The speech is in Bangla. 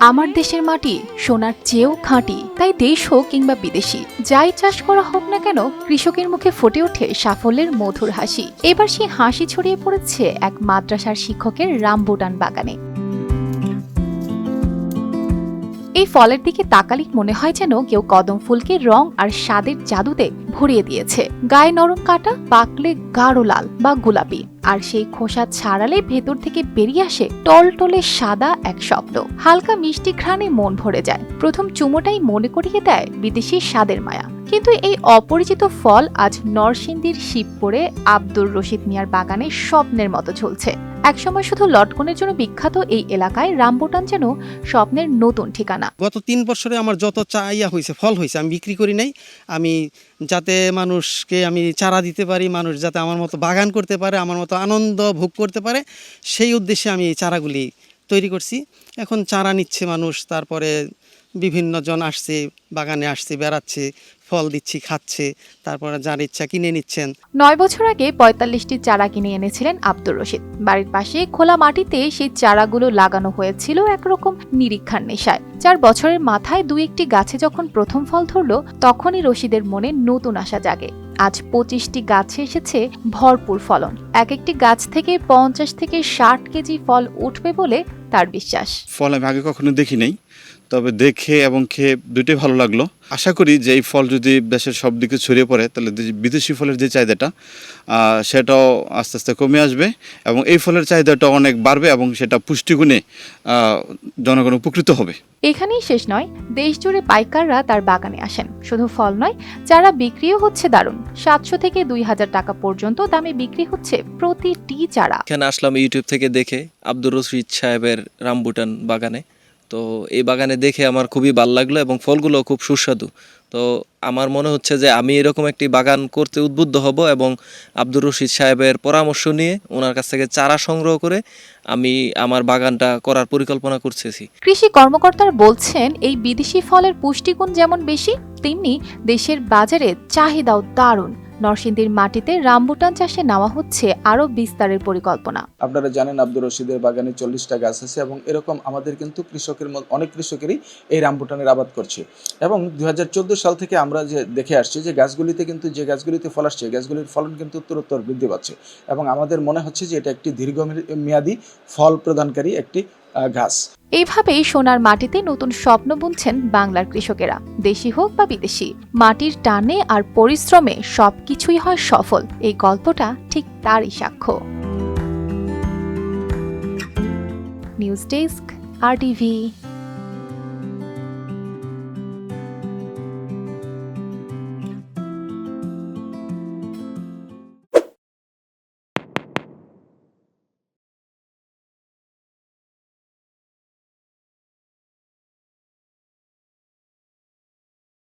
আমার দেশের মাটি সোনার চেয়েও খাঁটি, তাই দেশ হোক কিংবা বিদেশি, যাই চাষ করা হোক না কেন, কৃষকের মুখে ফুটে ওঠে সাফল্যের মধুর হাসি। এবার সেই হাসি ছড়িয়ে পড়েছে এক মাদ্রাসার শিক্ষকের রামবুটান বাগানে। এই ফলের দিকে তাকালেই মনে হয় যেন কেউ কদম ফুলকে রং আর স্বাদের জাদুতে ভরিয়ে দিয়েছে। গায়ে নরম কাটা, পাকলে গাঢ় লাল বা গোলাপি, আর সেই খোসা ছাড়ালে ভেতর থেকে বেরিয়ে আসে টলটলে সাদা এক শব্দ হালকা মিষ্টি ঘ্রাণে মন ভরে যায়। প্রথম চুমোটাই মনে করিয়ে দেয় বিদেশি স্বাদের মায়া। কিন্তু এই অপরিচিত ফল আজ নরসিংদীর শিবপুরে আব্দুর রশিদ মিয়ার বাগানে স্বপ্নের মতো ঝুলছে। একসময় শুধু লটকনের জন্য বিখ্যাত এই এলাকায় রামবুটান যেন স্বপ্নের নতুন ঠিকানা। গত তিন বছরে আমার যত চা ইয়া হয়েছে, ফল হয়েছে, আমি বিক্রি করি নাই। আমি যাতে মানুষকে আমি চারা দিতে পারি, মানুষ যাতে আমার মতো বাগান করতে পারে, আমার মতো আনন্দ ভোগ করতে পারে, সেই উদ্দেশ্যে আমি এই চারাগুলি তৈরি করছি। এখন চারা নিচ্ছে মানুষ, তারপরে বিভিন্ন জন আসছে, বাগানে আসছে, বেড়াচ্ছে, ফল দিচ্ছি, খাচ্ছে, তারপরে যার ইচ্ছা কিনে নিচ্ছেন। নয় বছর আগে পঁয়তাল্লিশটি চারা কিনে এনেছিলেন আব্দুর রশিদ। বাড়ির পাশে খোলা মাটিতে সেই চারাগুলো লাগানো হয়েছিল একরকম নিরীক্ষার নেশায়। চার বছরের মাথায় দু একটি গাছে যখন প্রথম ফল ধরলো, তখনই রশিদের মনে নতুন আশা জাগে। আজ পঁচিশটি গাছে এসেছে ভরপুর ফলন। এক একটি গাছ থেকে পঞ্চাশ থেকে ষাট কেজি ফল উঠবে বলে তার বিশ্বাস। ফল আমি আগে কখনো দেখি নাই তবে দেখে এবং খেয়ে দুটোই ভালো লাগল। আশা করি যে এই ফল যদি দেশের সব দিকে ছড়িয়ে পড়ে তাহলে বিদেশি ফলের যে চাহিদাটা সেটাও আস্তে আস্তে কমে আসবে এবং এই ফলের চাহিদাটা অনেক বাড়বে এবং সেটা পুষ্টিগুণে জনগণ উপকৃত হবে। এখানেই শেষ নয় দেশ জুড়ে পাইকাররা তার বাগানে আসেন। শুধু ফল নয় চারা বিক্রিও হচ্ছে দারুণ। সাতশো থেকে দুই হাজার টাকা পর্যন্ত দামে বিক্রি হচ্ছে প্রতিটি চারা। এখানে আসলাম ইউটিউব থেকে দেখে আব্দুর রশিদ সাহেবের রামবুটান বাগানে। তো এই বাগানে দেখে আমার খুবই ভালো লাগল এবং ফলগুলো খুব সুস্বাদু। তো আমার মনে হচ্ছে যে আমি এরকম একটি বাগান করতে উদ্বুদ্ধ হব এবং আব্দুর রশিদ সাহেবের পরামর্শ নিয়ে ওনার কাছ থেকে চারা সংগ্রহ করে আমি আমার বাগানটা করার পরিকল্পনা করতেছি। কৃষি কর্মকর্তারা বলছেন, এই বিদেশি ফলের পুষ্টিগুণ যেমন বেশি, তেমনি দেশের বাজারে চাহিদাও দারুণ। নরসিংদীর মাটিতে রামবুটান চাষে নেওয়া হচ্ছে আরও বিস্তারের পরিকল্পনা। আপনারা জানেন আব্দুর রশিদের বাগানে চল্লিশটা গাছ আছে এবং এরকম আমাদের কিন্তু কৃষকের অনেক কৃষকেরই এই রামবুটানের আবাদ করছে। এবং দু হাজার চোদ্দ সাল থেকে আমরা যে দেখে আসছি যে গাছগুলিতে কিন্তু যে গাছগুলিতে ফল আসছে গাছগুলির ফলন কিন্তু উত্তরোত্তর বৃদ্ধি পাচ্ছে। এবং আমাদের মনে হচ্ছে যে এটা একটি দীর্ঘমেয়াদী ফল প্রদানকারী একটি গাছ এইভাবেই সোনার মাটিতে নতুন স্বপ্ন বুনছেন বাংলার কৃষকেরা, দেশি হোক বা বিদেশি। মাটির টানে আর পরিশ্রমে সবকিছুই হয় সফল। এই গল্পটা ঠিক তারই সাক্ষ্য। নিউজ ডেস্ক, আর টিভি